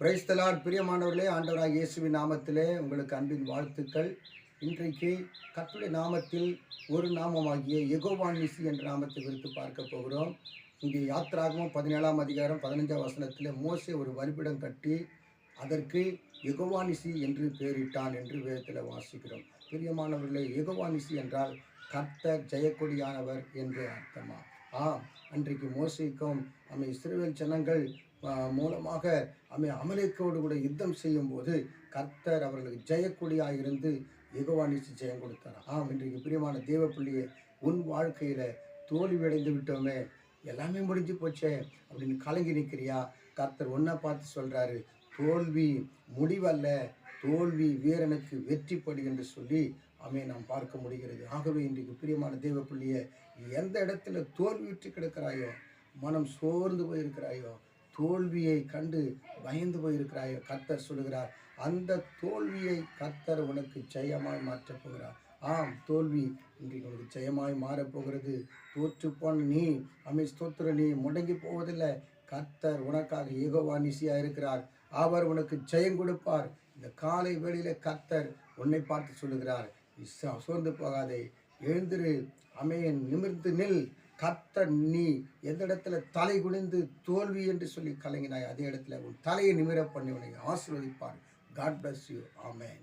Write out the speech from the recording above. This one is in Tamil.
பிரைஸ்தலார் பிரியமானவர்களே ஆண்டவராக இயேசுவின் நாமத்திலே உங்களுக்கு அன்பின் வாழ்த்துக்கள். இன்றைக்கு கர்த்தருடைய நாமத்தில் ஒரு நாமமாகிய எகோவானிசி என்ற நாமத்தை குறித்து பார்க்க போகிறோம். இங்கே யாத்ராகமும் பதினேழாம் அதிகாரம் பதினஞ்சாம் வசனத்தில் மோசே ஒரு வரிப்பிடம் கட்டி அதற்கு எகோவானிசி என்று பெயரிட்டான் என்று வேதத்தில் வாசிக்கிறோம். பிரியமானவர்களே எகோவானிசி என்றால் கர்த்தர் ஜெயக்கொடியானவர் என்று அர்த்தமா? ஆம் அன்றைக்கு மோசிக்கும் நம்ம இஸ்ரேல் ஜனங்கள் மூலமாக அமை அமலேக்கோடு கூட யுத்தம் செய்யும் போது கர்த்தர் அவர்களுக்கு ஜெயக்கொடியாக இருந்து எகவானிச்சு ஜெயம் கொடுத்தார். ஆம் இன்றைக்கு பிரியமான தேவ பிள்ளையை உன் வாழ்க்கையில தோல்வி அடைந்து விட்டோமே எல்லாமே முடிஞ்சு போச்சே அப்படின்னு கலங்கி நிற்கிறியா கர்த்தர் ஒன்றை பார்த்து சொல்கிறாரு தோல்வி முடிவல்ல தோல்வி வீரனுக்கு வெற்றிப்படி என்று சொல்லி அமே நாம் பார்க்க முடிகிறது. ஆகவே இன்றைக்கு பிரியமான தேவ பிள்ளையே எந்த இடத்துல தோல்வியுற்று கிடக்கிறாயோ மனம் சோர்ந்து போயிருக்கிறாயோ தோல்வியை கண்டு பயந்து போயிருக்கிறாயோ கர்த்தர் சொல்லுகிறார். அந்த தோல்வியை கர்த்தர் உனக்கு ஜெயமாய் மாற்றப் போகிறார். ஆம் தோல்வி இன்றைக்கு உனக்கு ஜெயமாய் மாறப்போகிறது தோற்று போன நீ அமை ஸ்தோத்திர நீ முடங்கி போவதில்லை. கர்த்தர் உனக்காக ஏகோவானிசியாக இருக்கிறார். அவர் உனக்கு ஜெயம் கொடுப்பார். இந்த காலை வேளையில கர்த்தர் உன்னை பார்த்து சொல்லுகிறார். இஸ் சோர்ந்து போகாதே. எழுந்திரு. அமையன் நிமிர்ந்து நில். கத்த நீ எந்த இடத்துல தலை குனிந்து தோல்வி என்று சொல்லி கலங்கினாய் அதே இடத்துல உன் தலையை நிமிர பண்ணி உன்னை ஆசீர்வதிப்பார். God bless you amen